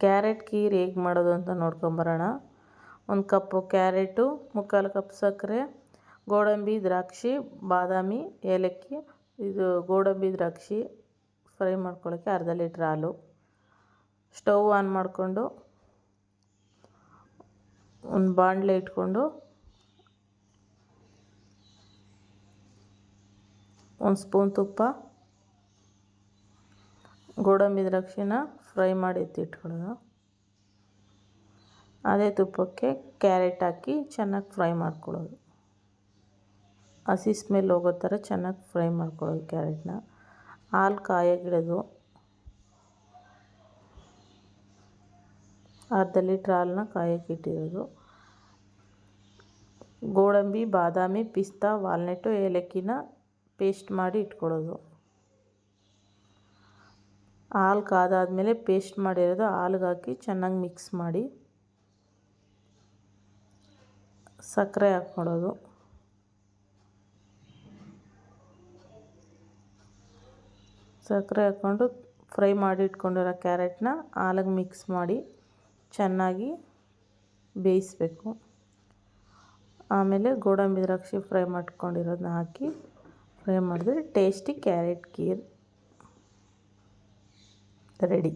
Carrot kheer ಹೇಗೆ ಮಾಡೋದು ಅಂತ ನೋಡ್ಕೊಂಬರೋಣ. ಒಂದು ಕಪ್ಪು ಕ್ಯಾರೆಟು, ಮುಕ್ಕಾಲು ಕಪ್ ಸಕ್ಕರೆ, ಗೋಡಂಬಿ, ದ್ರಾಕ್ಷಿ, ಬಾದಾಮಿ, ಏಲಕ್ಕಿ, ಇದು ಗೋಡಂಬಿ, ದ್ರಾಕ್ಷಿ ಫ್ರೈ ಮಾಡ್ಕೊಳ್ಳೋಕ್ಕೆ ಅರ್ಧ ಲೀಟ್ರ್ ಹಾಲು. ಸ್ಟವ್ ಆನ್ ಮಾಡಿಕೊಂಡು ಒಂದು ಬಾಣಲೆ ಇಟ್ಕೊಂಡು ಒಂದು ಸ್ಪೂನ್ ತುಪ್ಪ ಗೋಡಂಬಿ ದ್ರಾಕ್ಷಿನ ಫ್ರೈ ಮಾಡಿ ಎತ್ತಿಟ್ಕೊಳ್ಳೋದು. ಅದೇ ತುಪ್ಪಕ್ಕೆ ಕ್ಯಾರೆಟ್ ಹಾಕಿ ಚೆನ್ನಾಗಿ ಫ್ರೈ ಮಾಡ್ಕೊಳ್ಳೋದು. ಹಸಿ ಸ್ಮೆಲ್ ಹೋಗೋ ಥರ ಚೆನ್ನಾಗಿ ಫ್ರೈ ಮಾಡ್ಕೊಳ್ಳೋದು ಕ್ಯಾರೆಟ್ನ. ಹಾಲು ಕಾಯಾಗಿಡೋದು. ಅರ್ಧ ಲೀಟ್ರ್ ಹಾಲನ್ನ ಕಾಯಕ್ಕೆ ಇಟ್ಟಿರೋದು. ಗೋಡಂಬಿ, ಬಾದಾಮಿ, ಪಿಸ್ತಾ, ವಾಲ್ನೆಟ್ಟು, ಏಲಕ್ಕಿನ ಪೇಸ್ಟ್ ಮಾಡಿ ಇಟ್ಕೊಳ್ಳೋದು. ಹಾಲು ಕಾದಾದಮೇಲೆ ಪೇಸ್ಟ್ ಮಾಡಿರೋದು ಹಾಲಿಗೆ ಹಾಕಿ ಚೆನ್ನಾಗಿ ಮಿಕ್ಸ್ ಮಾಡಿ ಸಕ್ಕರೆ ಹಾಕ್ಕೊಳ್ಳೋದು. ಸಕ್ಕರೆ ಹಾಕ್ಕೊಂಡು ಫ್ರೈ ಮಾಡಿ ಇಟ್ಕೊಂಡಿರೋ ಕ್ಯಾರೆಟ್ನ ಹಾಲಿಗೆ ಮಿಕ್ಸ್ ಮಾಡಿ ಚೆನ್ನಾಗಿ ಬೇಯಿಸಬೇಕು. ಆಮೇಲೆ ಗೋಡಂಬಿ ದ್ರಾಕ್ಷಿ ಫ್ರೈ ಮಾಡ್ಕೊಂಡಿರೋದನ್ನ ಹಾಕಿ ಫ್ರೈ ಮಾಡಿದ್ರೆ ಟೇಸ್ಟಿ ಕ್ಯಾರೆಟ್ ಖೀರ್ ರೆಡಿ